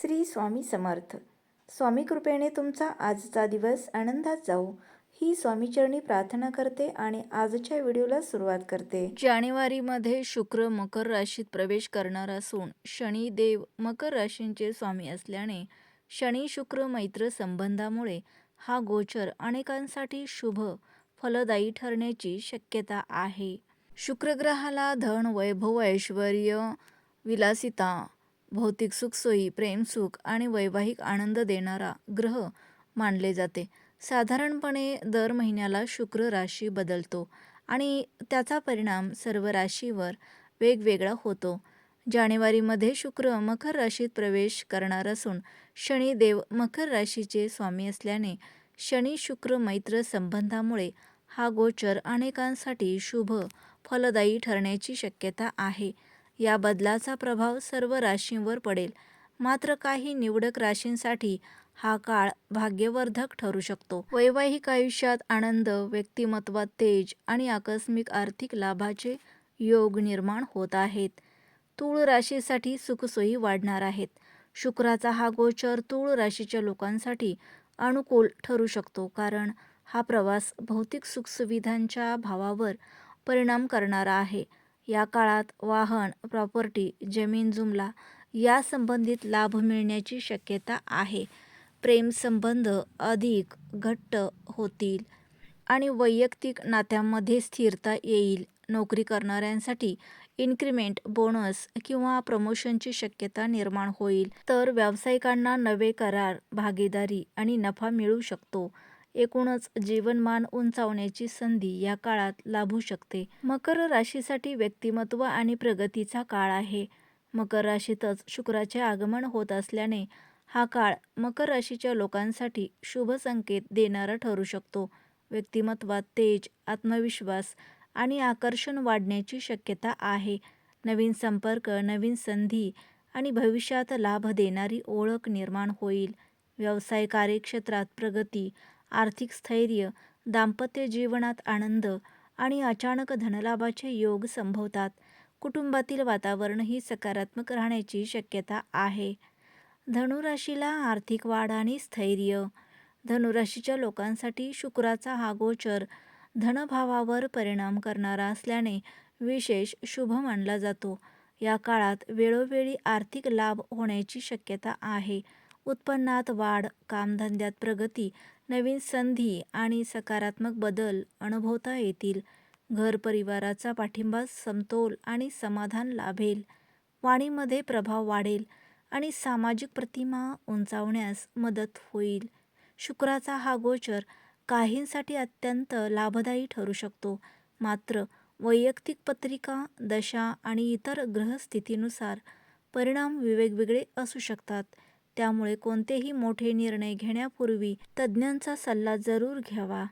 श्री स्वामी समर्थ. स्वामी कृपेने तुमचा आजचा दिवस आनंदात जाऊ ही स्वामीचरणी प्रार्थना करते आणि आजच्या व्हिडिओला सुरुवात करते. जानेवारीमध्ये शुक्र मकर राशीत प्रवेश करणार असून शनी देव मकर राशींचे स्वामी असल्याने शनी शुक्र मैत्र संबंधामुळे हा गोचर अनेकांसाठी शुभ फलदायी ठरण्याची शक्यता आहे. शुक्रग्रहाला धन वैभव ऐश्वर विलासिता भौतिक सुखसोयी प्रेमसुख आणि वैवाहिक आनंद देणारा ग्रह मानले जाते. साधारणपणे दर महिन्याला शुक्र राशी बदलतो आणि त्याचा परिणाम सर्व राशीवर वेगवेगळा होतो. जानेवारीमध्ये शुक्र मकर राशीत प्रवेश करणार असून शनिदेव मकर राशीचे स्वामी असल्याने शनी शुक्र मैत्र संबंधामुळे हा गोचर अनेकांसाठी शुभ फलदायी ठरण्याची शक्यता आहे. या बदलाचा प्रभाव सर्व राशींवर पडेल. मात्र काही निवडक राशींसाठी हा काळ भाग्यवर्धक ठरू शकतो. वैवाहिक आयुष्यात आनंद व्यक्तिमत्वात तेज आणि आकस्मिक आर्थिक लाभाचे योग निर्माण होत आहेत. तूळ राशीसाठी सुखसोयी वाढणार आहेत. शुक्राचा हा गोचर तूळ राशीच्या लोकांसाठी अनुकूल ठरू शकतो कारण हा प्रवास भौतिक सुखसुविधांच्या भावावर परिणाम करणारा आहे. या काळात वाहन प्रॉपर्टी जमीन जुमला या संबंधित लाभ मिळण्याची शक्यता आहे. प्रेमसंबंध अधिक घट्ट होतील आणि वैयक्तिक नात्यांमध्ये स्थिरता येईल. नोकरी करणाऱ्यांसाठी इन्क्रीमेंट बोनस किंवा प्रमोशनची शक्यता निर्माण होईल. तर व्यावसायिकांना नवे करार भागीदारी आणि नफा मिळू शकतो. एकूणच जीवनमान उंचावण्याची संधी या काळात लाभू शकते. मकर राशीसाठी व्यक्तिमत्व आणि प्रगतीचा काळ आहे. मकर राशीतच शुक्राचे आगमन होत असल्याने हा काळ मकर राशीच्या लोकांसाठी शुभ संकेत देणारा ठरू शकतो. व्यक्तिमत्वात तेज आत्मविश्वास आणि आकर्षण वाढण्याची शक्यता आहे. नवीन संपर्क नवीन संधी आणि भविष्यात लाभ देणारी ओळख निर्माण होईल. व्यवसाय कार्यक्षेत्रात प्रगती आर्थिक स्थैर्य दाम्पत्य जीवनात आनंद आणि अचानक धनलाभाचे योग संभवतात. कुटुंबातील वातावरणही सकारात्मक राहण्याची शक्यता आहे. धनुराशीला आर्थिक वाढ आणि स्थैर्य. धनुराशीच्या लोकांसाठी शुक्राचा हा गोचर धनभावावर परिणाम करणारा असल्याने विशेष शुभ मानला जातो. या काळात वेळोवेळी आर्थिक लाभ होण्याची शक्यता आहे. उत्पन्नात वाढ कामधंद्यात प्रगती नवीन संधी आणि सकारात्मक बदल अनुभवता येतील. घर परिवाराचा पाठिंबा समतोल आणि समाधान लाभेल. वाणीमध्ये प्रभाव वाढेल आणि सामाजिक प्रतिमा उंचावण्यास मदत होईल. शुक्राचा हा गोचर काहींसाठी अत्यंत लाभदायी ठरू शकतो. मात्र वैयक्तिक पत्रिका दशा आणि इतर ग्रहस्थितीनुसार परिणाम वेगवेगळे असू शकतात. त्यामुळे कोणतेही मोठे निर्णय घेण्यापूर्वी तज्ज्ञांचा सल्ला जरूर घ्यावा.